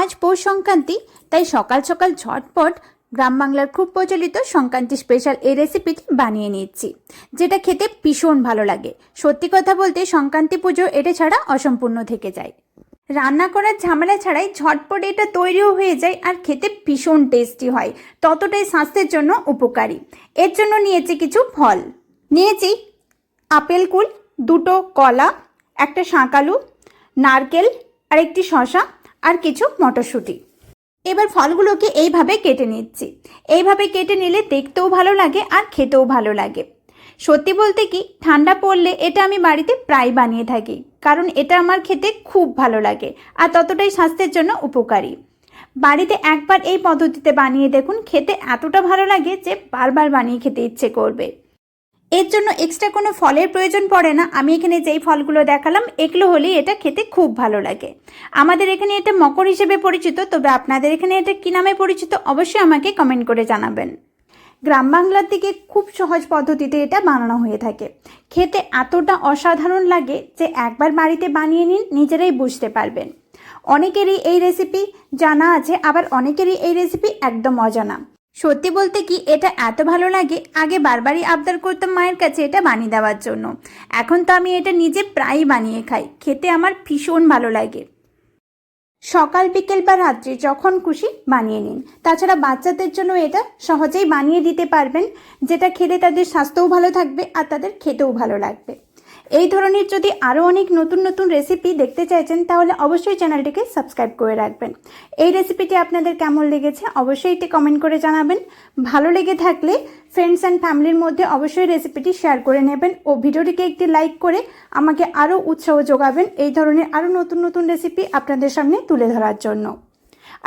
আজ পৌষ সংক্রান্তি, তাই সকাল সকাল ঝটপট গ্রাম বাংলার খুব প্রচলিত সংক্রান্তি স্পেশাল এই রেসিপিটি বানিয়ে নিচ্ছি, যেটা খেতে ভীষণ ভালো লাগে। সত্যি কথা বলতে সংক্রান্তি পুজো এটা ছাড়া অসম্পূর্ণ থেকে যায়। রান্না করার ঝামেলা ছাড়াই ঝটপট এটা তৈরিও হয়ে যায় আর খেতে ভীষণ টেস্টি হয়, ততটাই স্বাস্থ্যের জন্য উপকারী। এর জন্য নিয়েছি কিছু ফল। নিয়েছি আপেল কুল, দুটো কলা, একটা শাঁকালু, নারকেল আর একটি শশা আর কিছু মটরশুঁটি। এবার ফলগুলোকে এইভাবে কেটে নিচ্ছি। এইভাবে কেটে নিলে দেখতেও ভালো লাগে আর খেতেও ভালো লাগে। সত্যি বলতে কি, ঠান্ডা পড়লে এটা আমি বাড়িতে প্রায় বানিয়ে থাকি, কারণ এটা আমার খেতে খুব ভালো লাগে আর ততটাই স্বাস্থ্যের জন্য উপকারী। বাড়িতে একবার এই পদ্ধতিতে বানিয়ে দেখুন, খেতে এতটা ভালো লাগে যে বারবার বানিয়ে খেতে ইচ্ছে করবে। এর জন্য এক্সট্রা কোনো ফলের প্রয়োজন পড়ে না। আমি এখানে যেই ফলগুলো দেখালাম, এগুলো হলেই এটা খেতে খুব ভালো লাগে। আমাদের এখানে এটা মকর হিসেবে পরিচিত, তবে আপনাদের এখানে এটা কী নামে পরিচিত অবশ্যই আমাকে কমেন্ট করে জানাবেন। গ্রাম বাংলার দিকে খুব সহজ পদ্ধতিতে এটা বানানো হয়ে থাকে। খেতে এতটা অসাধারণ লাগে যে একবার বাড়িতে বানিয়ে নিন, নিজেরাই বুঝতে পারবেন। অনেকেরই এই রেসিপি জানা আছে, আবার অনেকেরই এই রেসিপি একদম অজানা। সত্যি বলতে কি এটা এত ভালো লাগে? আগে বারবারই আবদার করতাম মায়ের কাছে এটা বানিয়ে দেওয়ার জন্য। এখন তো আমি এটা নিজে প্রায়ই বানিয়ে খাই। খেতে আমার ভীষণ ভালো লাগে। সকাল, বিকেল বা রাত্রি যখন খুশি বানিয়ে নিন। তাছাড়া বাচ্চাদের জন্য এটা সহজেই বানিয়ে দিতে পারবেন, যেটা খেলে তাদের স্বাস্থ্যও ভালো থাকবে আর তাদের খেতেও ভালো লাগবে। এই ধরনের যদি আরও অনেক নতুন নতুন রেসিপি দেখতে চাইছেন, তাহলে অবশ্যই চ্যানেলটিকে সাবস্ক্রাইব করে রাখবেন। এই রেসিপিটি আপনাদের কেমন লেগেছে অবশ্যই এটি কমেন্ট করে জানাবেন। ভালো লেগে থাকলে ফ্রেন্ডস অ্যান্ড ফ্যামিলির মধ্যে অবশ্যই রেসিপিটি শেয়ার করে নেবেন ও ভিডিওটিকে একটি লাইক করে আমাকে আরও উৎসাহ যোগাবেন এই ধরনের আরও নতুন নতুন রেসিপি আপনাদের সামনে তুলে ধরার জন্য।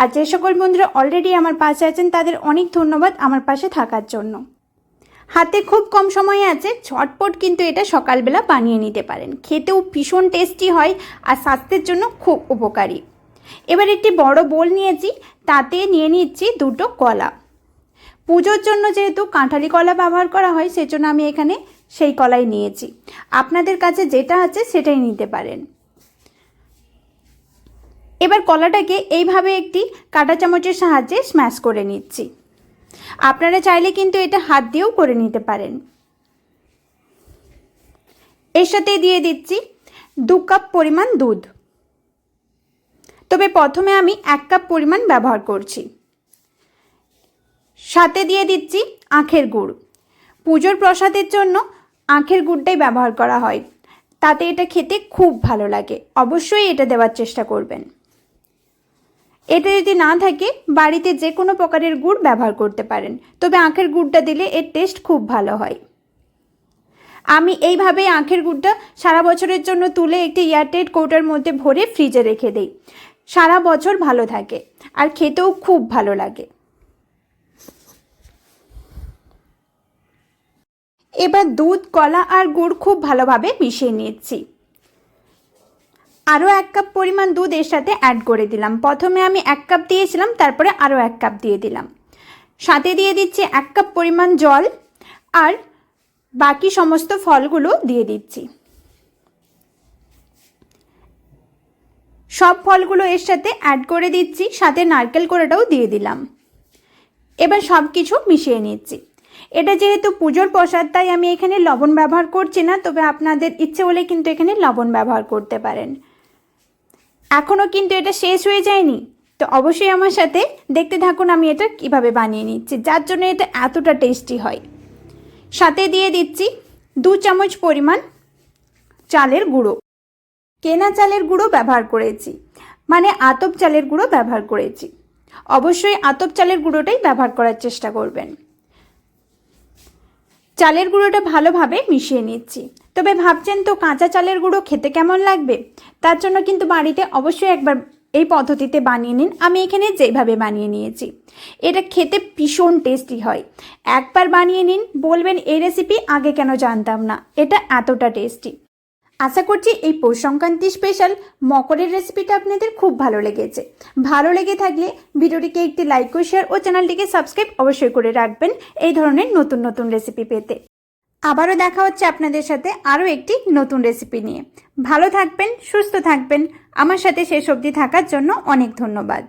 আর যে সকল বন্ধুরা অলরেডি আমার পাশে আছেন, তাদের অনেক ধন্যবাদ আমার পাশে থাকার জন্য। হাতে খুব কম সময় আছে, ঝটপট কিন্তু এটা সকালবেলা বানিয়ে নিতে পারেন। খেতেও ভীষণ টেস্টি হয় আর স্বাস্থ্যের জন্য খুব উপকারী। এবার একটি বড় বোল নিয়েছি, তাতে নিয়ে নিচ্ছি দুটো কলা। পুজোর জন্য যেহেতু কাঁঠালি কলা ব্যবহার করা হয়, সেজন্য আমি এখানে সেই কলাই নিয়েছি। আপনাদের কাছে যেটা আছে সেটাই নিতে পারেন। এবার কলাটাকে এইভাবে একটি কাঁটা চামচের সাহায্যে স্ম্যাশ করে নিচ্ছি। আপনারা চাইলে কিন্তু এটা হাত দিয়েও করে নিতে পারেন। এর সাথে দিয়ে দিচ্ছি দু কাপ পরিমাণ দুধ। তবে প্রথমে আমি এক কাপ পরিমাণ ব্যবহার করছি। সাথে দিয়ে দিচ্ছি আখের গুড়। পুজোর প্রসাদের জন্য আখের গুড়টাই ব্যবহার করা হয়। তাতে এটা খেতে খুব ভালো লাগে। অবশ্যই এটা দেওয়ার চেষ্টা করবেন। এটা যদি না থাকে, বাড়িতে যে কোনো প্রকারের গুড় ব্যবহার করতে পারেন। তবে আখের গুড়টা দিলে এর টেস্ট খুব ভালো হয়। আমি এইভাবে আখের গুড়টা সারা বছরের জন্য তুলে একটি এয়ারটেড কৌটার মধ্যে ভরে ফ্রিজে রেখে দেই। সারা বছর ভালো থাকে আর খেতেও খুব ভালো লাগে। এবার দুধ, কলা আর গুড় খুব ভালোভাবে মিশিয়ে নিচ্ছি। আরও এক কাপ পরিমাণ দুধ এর সাথে অ্যাড করে দিলাম। প্রথমে আমি এক কাপ দিয়েছিলাম, তারপরে আরও এক কাপ দিয়ে দিলাম। সাথে দিয়ে দিচ্ছি এক কাপ পরিমাণ জল আর বাকি সমস্ত ফলগুলো দিয়ে দিচ্ছি। সব ফলগুলো এর সাথে অ্যাড করে দিচ্ছি, সাথে নারকেল কোড়াটাও দিয়ে দিলাম। এবার সব কিছু মিশিয়ে নিচ্ছি। এটা যেহেতু পুজোর প্রসাদ, তাই আমি এখানে লবণ ব্যবহার করছি না, তবে আপনাদের ইচ্ছে হলে কিন্তু এখানে লবণ ব্যবহার করতে পারেন। এখনও কিন্তু এটা শেষ হয়ে যায়নি। তো অবশ্যই আমার সাথে দেখতে থাকুন আমি এটা কীভাবে বানিয়ে নিচ্ছি, যার জন্য এটা এতটা টেস্টি হয়। সাথে দিয়ে দিচ্ছি দু চামচ পরিমাণ চালের গুঁড়ো। কেনা চালের গুঁড়ো ব্যবহার করেছি মানে আতপ চালের গুঁড়ো ব্যবহার করেছি। অবশ্যই আতপ চালের গুঁড়োটাই ব্যবহার করার চেষ্টা করবেন। চালের গুঁড়োটা ভালোভাবে মিশিয়ে নিচ্ছি। তবে ভাবছেন তো কাঁচা চালের গুঁড়ো খেতে কেমন লাগবে? তার জন্য কিন্তু বাড়িতে অবশ্যই একবার এই পদ্ধতিতে বানিয়ে নিন। আমি এখানে যেভাবে বানিয়ে নিয়েছি। এটা খেতে ভীষণ টেস্টি হয়। একবার বানিয়ে নিন। বলবেন, এই রেসিপি আগে কেন জানতাম না। এটা এতটা টেস্টি আশা করছি এই পৌষ সংক্রান্তি স্পেশাল মকরের রেসিপিটা আপনাদের খুব ভালো লেগেছে। ভালো লেগে থাকলে ভিডিওটিকে একটি লাইক ও শেয়ার ও চ্যানেলটিকে সাবস্ক্রাইব অবশ্যই করে রাখবেন। এই ধরনের নতুন নতুন রেসিপি পেতে। আবারও দেখা হচ্ছে আপনাদের সাথে আরও একটি নতুন রেসিপি নিয়ে। ভালো থাকবেন, সুস্থ থাকবেন। আমার সাথে শেষ অবধি থাকার জন্য অনেক ধন্যবাদ।